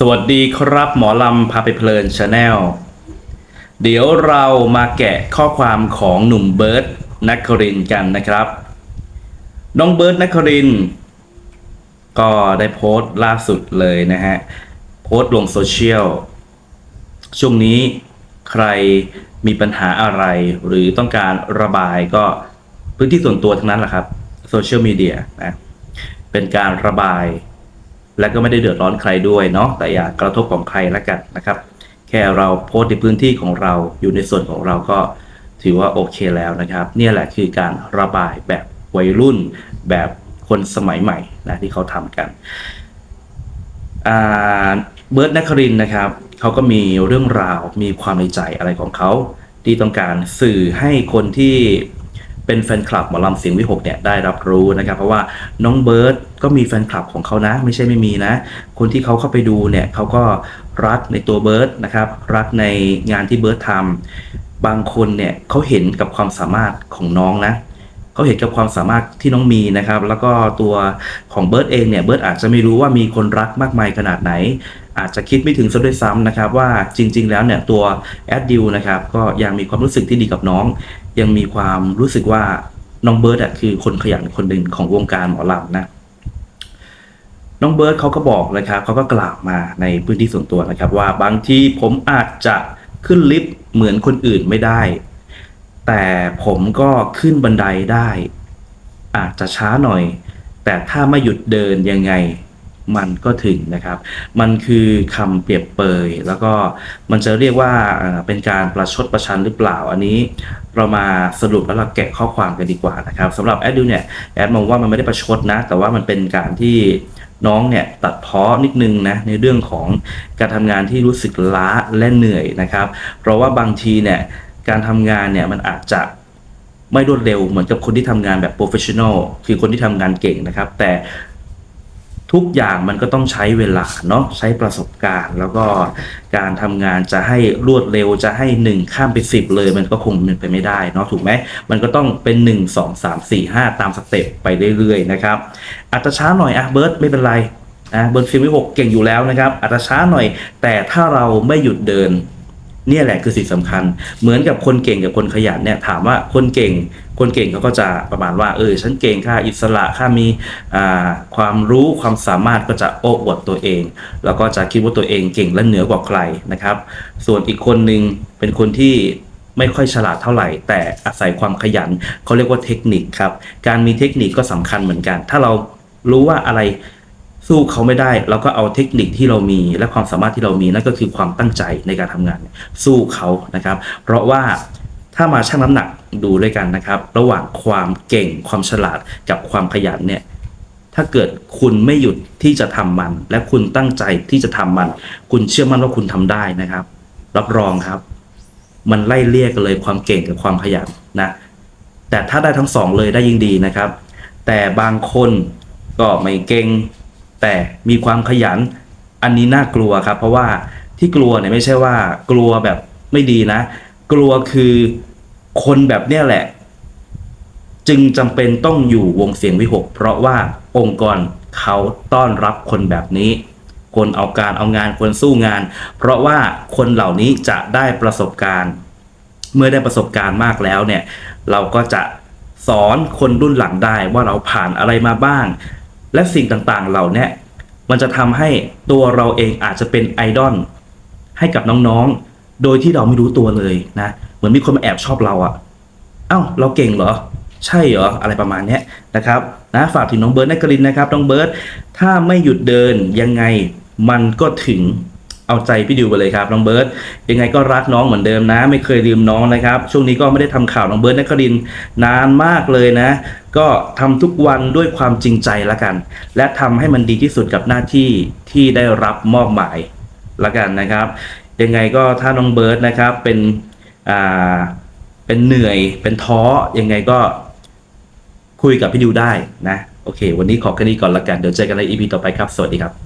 สวัสดีครับหมอลำพาไปเพลินชาแนลเดี๋ยวเรามาแกะข้อความของหนุ่มเบิร์ตนักครินกันนะครับ น้องเบิร์ตนักคริน ก็ได้โพสต์ล่าสุดเลยนะฮะ โพสต์ลงโซเชียลช่วงนี้ใครมีปัญหาอะไร หรือต้องการระบายก็พื้นที่ส่วนตัวทั้งนั้นแหละครับโซเชียลมีเดียนะเป็นการระบาย และก็ไม่ได้เดือดร้อนใครด้วยเนาะแต่อย่ากระทบของใครละกันนะครับ แค่เราโพสต์ในพื้นที่ของเราอยู่ในส่วนของเราก็ถือว่าโอเคแล้วนะครับเนี่ยแหละคือการระบายแบบวัยรุ่น แบบคนสมัยใหม่นะที่เขาทำกันเบิร์ดนครินนะครับเขาก็มีเรื่องราวมีความในใจอะไรของเขาที่ต้องการสื่อให้คนที่เป็นแฟนคลับหมอลำเสียงวิหกเนี่ยได้รับรู้นะครับ เพราะว่าน้องเบิร์ด ก็มีแฟนคลับของเขานะ ไม่ใช่ไม่มีนะ คนที่เขาเข้าไปดูเนี่ยเขาก็รักในตัวเบิร์ดนะครับ รักในงานที่เบิร์ดทำบางคนเนี่ยเขาเห็นกับความสามารถของน้องนะเขาเห็นกับความสามารถที่น้องมีนะครับ แล้วก็ตัวของเบิร์ดเองเนี่ยเบิร์ดอาจจะไม่รู้ว่ามีคนรักมากมายขนาดไหน อาจจะคิดไม่ถึงซะด้วยซ้ำนะครับ ว่าจริง ๆ แล้วเนี่ยตัวแอดดิวนะครับก็ยังมีความรู้สึกที่ดีกับน้อง ยังมีความรู้สึกว่าน้องเบิร์ดอะคือคนขยันคนหนึ่งของวงการหมอลำนะ น้องเบิร์ดเขาก็บอกนะครับเขาก็กล่าวมาในพื้นที่ส่วนตัวนะครับ ว่าบางทีผมอาจจะขึ้นลิฟต์เหมือนคนอื่นไม่ได้ แต่ผมก็ขึ้นบันไดได้ อาจจะช้าหน่อย แต่ถ้าไม่หยุดเดินยังไงมันก็ถึงนะครับ มันคือคำเปรียบเปย แล้วก็มันจะเรียกว่าเอ่อเป็นการประชดประชันหรือเปล่า อันนี้เรามาสรุปแล้วเราแกะข้อความกันดีกว่านะครับสำหรับแอดดิวเนี่ยแอดมองว่ามันไม่ได้ประชดนะ แต่ว่ามันเป็นการที่ น้องเนี่ยตัดเพ้อนิดนึงนะในเรื่องของการทำงานที่รู้สึกล้าและเหนื่อยนะครับ เพราะว่าบางทีเนี่ยการทำงานเนี่ยมันอาจจะไม่รวดเร็วเหมือนกับคนที่ทำงานแบบโปรเฟชชั่นอลคือคนที่ทำงานเก่งนะครับ แต่ ทุกอย่างมันก็ต้องใช้เวลาเนาะใช้ประสบการณ์ แล้วก็การทำงานจะให้รวดเร็วจะให้หนึ่งข้ามไปสิบเลย มันก็คงเป็นไปไม่ได้เนาะถูกไหมมันก็ต้องเป็นหนึ่งสองสามสี่ห้าตามสเต็ปไปเรื่อยๆนะครับอาจจะช้าหน่อยอะเบิร์ดไม่เป็นไรนะเบิร์ดฟิลวิหกเก่งอยู่แล้วนะครับอาจจะช้าหน่อย แต่ถ้าเราไม่หยุดเดิน เนี่ยแหละคือสิ่งสำคัญ เหมือนกับคนเก่งกับคนขยันเนี่ยถามว่าคนเก่ง คนเก่งเขาก็จะประมาณว่าเออฉันเก่งค่าอิสระค่ามีความรู้ความสามารถก็จะโอ้อวดตัวเอง แล้วก็จะคิดว่าตัวเองเก่งและเหนือกว่าใครนะครับ ส่วนอีกคนหนึ่งเป็นคนที่ไม่ค่อยฉลาดเท่าไหร่ แต่อาศัยความขยันเขาเรียกว่าเทคนิคครับการมีเทคนิคก็สำคัญเหมือนกัน ถ้าเรารู้ว่าอะไร สู้เขาไม่ได้ เราก็เอาเทคนิคที่เรามีและความสามารถที่เรามีนั่นก็คือความตั้งใจในการทำงาน สู้เขานะครับ เพราะว่าถ้ามาชั่งน้ำหนักดูด้วยกันนะครับ ระหว่างความเก่งความฉลาดกับความขยันเนี่ยถ้าเกิดคุณไม่หยุดที่จะทำมัน และคุณตั้งใจที่จะทำมัน คุณเชื่อมั่นว่าคุณทำได้นะครับ รับรองครับ มันไล่เลี่ยกันเลยความเก่งกับความขยันนะแต่ถ้าได้ทั้งสองเลยได้ยิ่งดีนะครับ แต่บางคนก็ไม่เก่ง แต่มีความขยัน อันนี้น่ากลัวครับ เพราะว่าที่กลัวเนี่ยไม่ใช่ว่า กลัวแบบไม่ดีนะ กลัวคือคนแบบเนี้ยแหละ จึงจำเป็นต้องอยู่วงเสียงวิหก เพราะว่าองค์กรเขาต้อนรับคนแบบนี้ คนเอาการเอางานคนสู้งาน เพราะว่าคนเหล่านี้จะได้ประสบการณ์ เมื่อได้ประสบการณ์มากแล้วเนี่ย เราก็จะสอนคนรุ่นหลังได้ว่าเราผ่านอะไรมาบ้าง และสิ่งต่างๆ เหล่านี้มันจะทำให้ตัวเราเองอาจจะเป็นไอดอลให้กับน้องๆ โดยที่เราไม่รู้ตัวเลยนะ เหมือนมีคนมาแอบชอบเราอะเอ้า เราเก่งเหรอ ใช่เหรอ อะไรประมาณนี้นะครับนะฝากถึงน้องเบิร์ดนักกรินนะครับ น้องเบิร์ดถ้าไม่หยุดเดินยังไงมันก็ถึง เอาใจพี่ดิวไปเลยครับน้องเบิร์ดยังไงก็รักน้องเหมือนเดิมนะ ไม่เคยลืมน้องนะครับ ช่วงนี้ก็ไม่ได้ทำข่าวน้องเบิร์ดนักรินนานมากเลยนะ ก็ทำทุกวันด้วยความจริงใจละกัน และทำให้มันดีที่สุดกับหน้าที่ที่ได้รับมอบหมายละกันนะครับ ยังไงก็ถ้าน้องเบิร์ดนะครับเป็นอ่าเป็นเหนื่อยเป็นท้อยังไงก็คุยกับพี่ดิวได้นะโอเค วันนี้ขอแค่นี้ก่อนละกันเดี๋ยวเจอกันใน EP ต่อไปครับ สวัสดีครับ